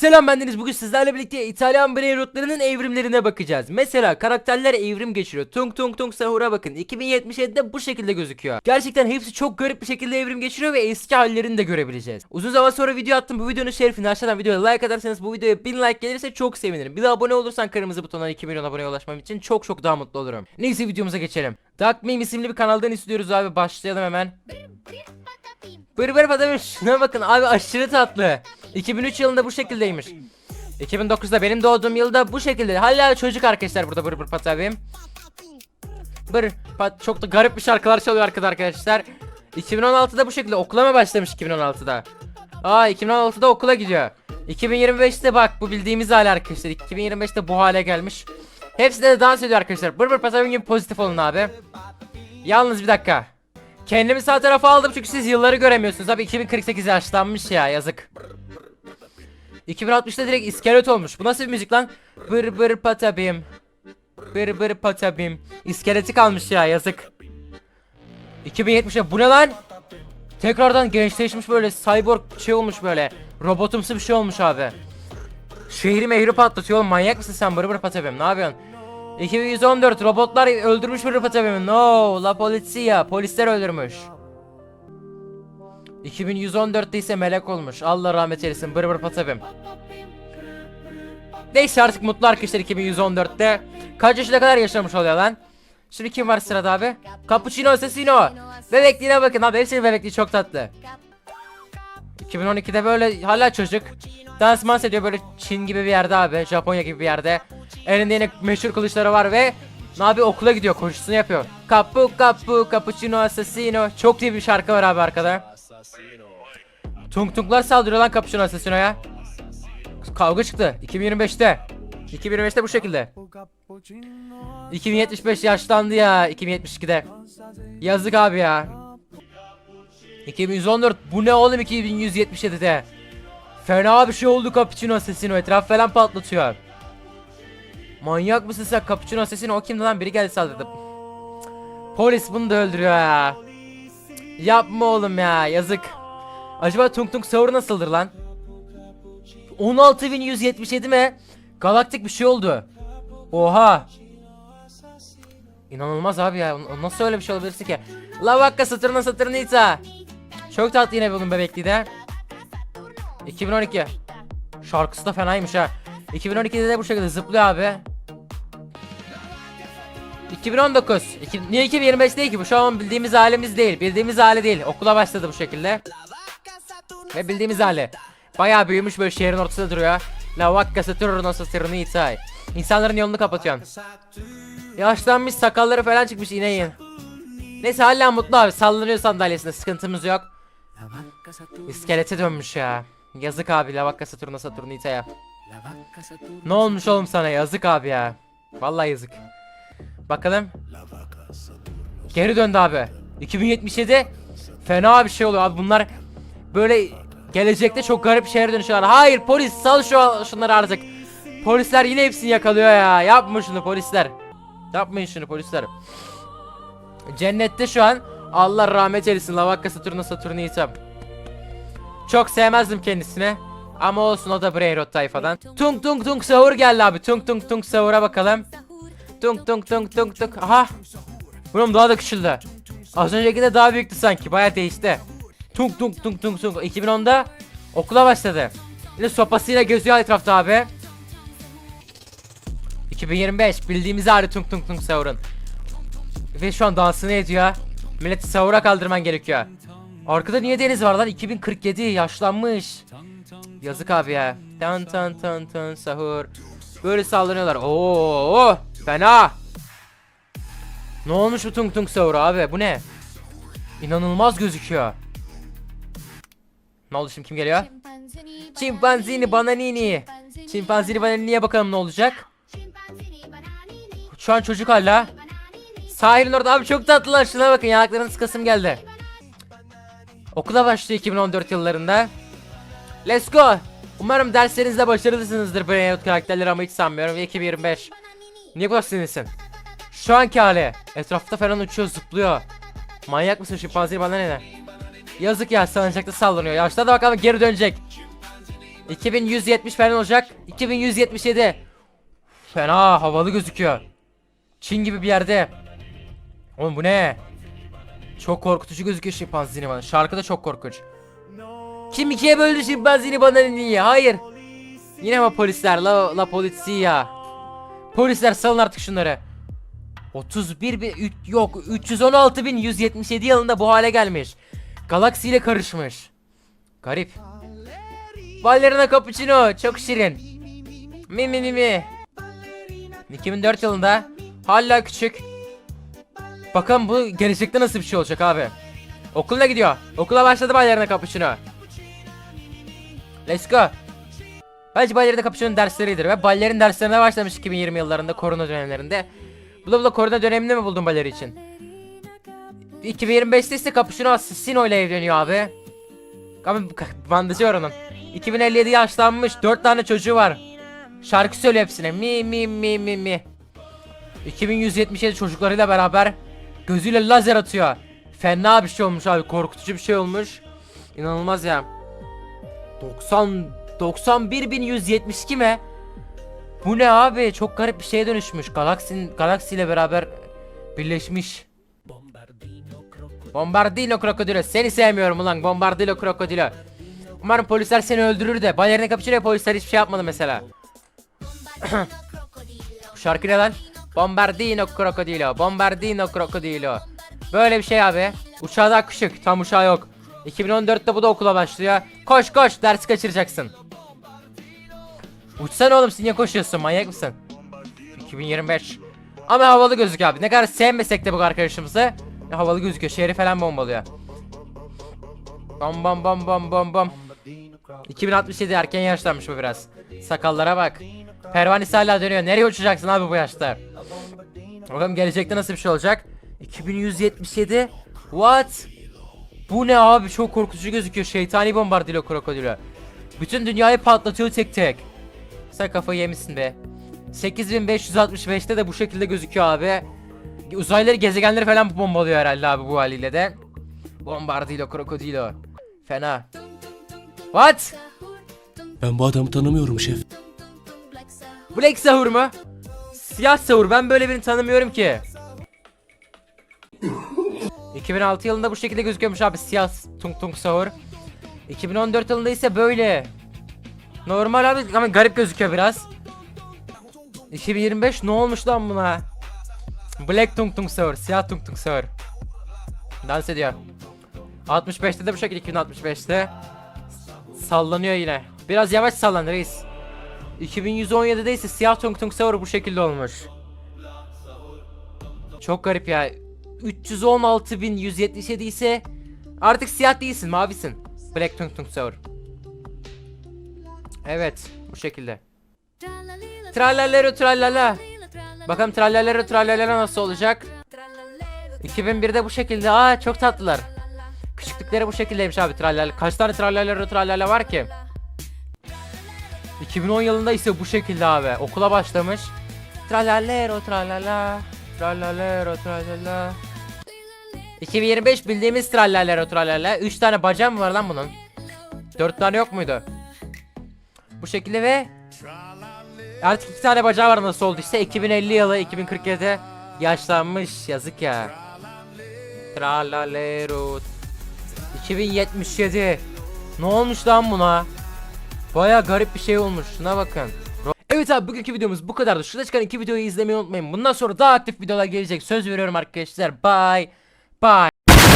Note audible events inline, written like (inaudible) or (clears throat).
Selam bendeniz bugün sizlerle birlikte İtalyan brain rotlarının evrimlerine bakacağız. Mesela karakterler evrim geçiriyor. Tung Tung Tung Sahur'a bakın. 2077'de bu şekilde gözüküyor. Gerçekten hepsi çok garip bir şekilde evrim geçiriyor ve eski hallerini de görebileceğiz. Uzun zaman sonra video attım. Bu videonun şerefine aşağıdan videoya like atarsanız bu videoya 1000 like gelirse çok sevinirim. Bir de abone olursan kırmızı butondan 2 milyon aboneye ulaşmam için çok çok daha mutlu olurum. Neyse videomuza geçelim. Dark Meme isimli bir kanaldan istiyoruz abi. Başlayalım hemen. Bır bır patamin şuna bakın abi aşırı tatlı. 2003 yılında bu şekildeymiş. 2009'da benim doğduğum yılda bu şekilde. Hala çocuk arkadaşlar burada bır bır patabim. Bır pat çok da garip bir şarkılar çalıyor arkada arkadaşlar. 2016'da bu şekilde okula mı başlamış 2016'da? Aa 2016'da okula gidiyor. 2025'te bak bu bildiğimiz hale arkadaşlar. 2025'te bu hale gelmiş. Hepsi de dans ediyor arkadaşlar. Bır bır patabim gibi pozitif olun abi. Yalnız bir dakika. Kendimi sağ tarafa aldım çünkü siz yılları göremiyorsunuz. Abi 2048 yaşlanmış ya yazık. 2060'da direkt iskelet olmuş. Bu nasıl bir müzik lan? Bır bır patabim. Bır bır patabim. İskeleti kalmış ya yazık. 2070'e bu ne lan? Tekrardan gençleşmiş böyle cyborg şey olmuş böyle. Robotumsu bir şey olmuş abi. Şehri mehri patlatıyor oğlum manyak mısın sen bır bır patabim ne yapıyorsun? 2114 robotlar öldürmüş bir patabimi. No, la polizia. Polisler öldürmüş. 2114'te ise melek olmuş. Allah rahmet eylesin. Bır bır patabim. Neyse artık mutlu arkadaşlar 2114'te. Kaç yaşına kadar yaşamış oluyor lan? Şimdi kim var sırada abi? Cappuccino Assassino. Bebekliğine bakın abi. Hepsinin bebekliği çok tatlı. 2012'de böyle hala çocuk. Dans mans ediyor böyle Çin gibi bir yerde abi. Japonya gibi bir yerde. Elinde yine meşhur kılıçları var ve ne abi okula gidiyor koşusunu yapıyor. Kapu kapu cappuccino assassino. Çok iyi bir şarkı var abi arkada. Tung tunglar saldırıyor lan cappuccino assassino'ya. Kavga çıktı 2025'te. 2025'te bu şekilde. 2075 yaşlandı ya 2072'de. Yazık abi ya. 2114 bu ne oğlum 2177'de. Fena bir şey oldu Cappuccino Assassino etraf falan patlatıyor. Manyak mısın sen Cappuccino Assassino o kimdi lan biri geldi saldırdı. Polis bunu da öldürüyor ya. Yapma oğlum ya yazık. Acaba Tung Tung Sahur nasıldır lan? 16177 mi? Galaktik bir şey oldu. Oha. İnanılmaz abi ya. Nasıl öyle bir şey olabilirsin ki? La vakka satırına satırnita. Çok tatlı yine bunun bebekliği de. 2012. Şarkısı da fenaymış ha. 2012'de de bu şekilde zıplıyor abi. 2019. İki, niye 2025 değil ki? Bu şu an bildiğimiz halimiz değil. Bildiğimiz hali değil. Okula başladı bu şekilde. Ve bildiğimiz hali. Bayağı büyümüş böyle şehrin ortasında duruyor. La vakka saturno saturnitay. İnsanların yolunu kapatıyorsun. Yaşlanmış sakalları falan çıkmış ineğin. Neyse hala mutlu abi sallanıyor sandalyesinde sıkıntımız yok. İskelete dönmüş ya. Yazık abi la vakka saturno saturnitaya. Ne olmuş oğlum sana yazık abi ya. Vallahi yazık. Bakalım. Geri döndü abi. 2077 fena bir şey oluyor abi bunlar böyle gelecekte çok garip şeylere dönüşüyorlar. Hayır polis sal şu şunları artık. Polisler yine hepsini yakalıyor ya. Yapma şunu polisler. Yapmayın şunu polisler. Cennette şu an Allah rahmet eylesin Lavakka Saturno Saturnita. Çok sevmezdim kendisini. Ama olsun o da Brain Rot tayfadan. Tung tung tung sahur geldi abi. Tung tung tung sahura bakalım. Tung tung tung tung tung. Aha. Bunun daha da küçüldü. Az önceki de daha büyüktü sanki. Baya değişti. Tung tung tung tung tung. 2010'da okula başladı. Yine sopasıyla geziyor etrafta abi. 2025 bildiğimiz hali tung tung tung sahurun. Ve şu an dansını ediyor. Milleti sahura kaldırman gerekiyor. Arkada niye deniz var lan? 2047 yaşlanmış. Yazık abi ya. Tan tan tan tan sahur. Böyle sallanıyorlar. Oo, fena. Ne olmuş bu tung tung sahur abi? Bu ne? İnanılmaz gözüküyor. Ne oldu şimdi kim geliyor? Çimpanzini bananini. Çimpanzini bananiniye bakalım ne olacak? Şu an çocuk hala. Sahilin orada abi çok tatlılar şuna bakın yanaklarının sıkasım geldi. Okula başlıyor 2014 yıllarında. Let's go. Umarım derslerinizde başarılısınızdır Brainrot karakterleri ama hiç sanmıyorum. Ve 2025. Niye bu kadar sinirlisin? Şu anki hali. Etrafta falan uçuyor zıplıyor. Manyak mısın şimpanze bana ne? Yazık ya salıncakta sallanıyor. Yaşlar da bakalım geri dönecek. 2170 falan olacak. 2177. Fena havalı gözüküyor. Çin gibi bir yerde. Oğlum bu ne? Çok korkutucu gözüküyor şimpanzini bana. Şarkı da çok korkunç. Kim ikiye böldü şimpanzini bana niye? Hayır. Yine mi polisler? La, la polizia. Polisler salın artık şunları. 31 bin yok 316 bin 177 yılında bu hale gelmiş. Galaksi ile karışmış. Garip. Ballerina cappuccino çok şirin. Mi mi mi mi. 2004 yılında hala küçük. Bakalım bu gelecekte nasıl bir şey olacak abi. Okuluna gidiyor. Okula başladı ballerina cappuccino. Let's go. Bence ballerina cappuccino'nun dersleridir ve ballerin derslerine başlamış 2020 yıllarında korona dönemlerinde. Bula bula korona döneminde mi buldun baleri için? 2025'te ise Cappuccino Assassino ile evleniyor abi. Abi bandajı var onun. 2057 yaşlanmış 4 tane çocuğu var. Şarkı söylüyor hepsine. Mi mi mi mi mi. 2177 çocuklarıyla beraber gözüyle lazer atıyor. Fena bir şey olmuş abi. Korkutucu bir şey olmuş. İnanılmaz ya. 90 91172 mi? Bu ne abi? Çok garip bir şeye dönüşmüş. Galaksin Galaxy ile beraber birleşmiş. Bombardino krokodilo. Seni sevmiyorum ulan Bombardino krokodilo. Umarım polisler seni öldürür de. Balerina Cappuccino'ya polisler hiçbir şey yapmadı mesela. (clears throat) Bu şarkı ne lan? Bombardino krokodilo. Bombardino krokodilo. Böyle bir şey abi. Uçağı da küçük. Tam uçağı yok. 2014'te bu da okula başlıyor. Koş koş ders kaçıracaksın. Uçsana oğlum sen niye koşuyorsun manyak mısın? 2025 Ama havalı gözüküyor abi ne kadar sevmesek de bu arkadaşımızı ne havalı gözüküyor. Şehri falan bombalıyor. Bam bam bam bam bam bam. 2067 erken yaşlanmış bu biraz. Sakallara bak. Pervanesi hala dönüyor. Nereye uçacaksın abi bu yaşta? Bakalım gelecekte nasıl bir şey olacak? 2177 What? Bu ne abi? Çok korkutucu gözüküyor. Şeytani bombardilo krokodilo. Bütün dünyayı patlatıyor tek tek. Sen kafayı yemişsin be. 8565'te de bu şekilde gözüküyor abi. Uzaylıları gezegenleri falan bombalıyor herhalde abi bu haliyle de. Bombardilo krokodilo. Fena. What? Ben bu adamı tanımıyorum şef. Black Sahur mu? Siyah Sahur ben böyle birini tanımıyorum ki. 2006 yılında bu şekilde gözüküyormuş abi siyah tung tung sahur. 2014 yılında ise böyle. Normal abi ama garip gözüküyor biraz. 2025 ne olmuş lan buna? Black tung tung sahur, siyah tung tung sahur. Dans ediyor. 65'te de bu şekilde 2065'te. Sallanıyor yine. Biraz yavaş sallan reis. 2117'de ise siyah tung tung sahur bu şekilde olmuş. Çok garip ya. 316.177 ise artık siyah değilsin mavisin. Black tung tung sahur. Evet bu şekilde. Trallallero trallala. Bakalım trallallero trallala nasıl olacak? 2001'de bu şekilde. Aa çok tatlılar. Küçüklükleri bu şekildeymiş abi trallala. Kaç tane trallallero trallala var ki? 2010 yılında ise bu şekilde abi. Okula başlamış. Trallallero trallala. Trallallero trallala. 2025 bildiğimiz trallallero trallala. 3 tane bacağı mı var lan bunun? 4 tane yok muydu? Bu şekilde ve artık iki tane bacağı var nasıl olduysa 2050 yılı 2047'de yaşlanmış yazık ya. Tralalero 2077 Ne olmuş lan buna? Baya garip bir şey olmuş şuna bakın. Evet abi bugünkü videomuz bu kadardı. Şurada çıkan iki videoyu izlemeyi unutmayın. Bundan sonra daha aktif videolar gelecek. Söz veriyorum arkadaşlar. Bye. Bye.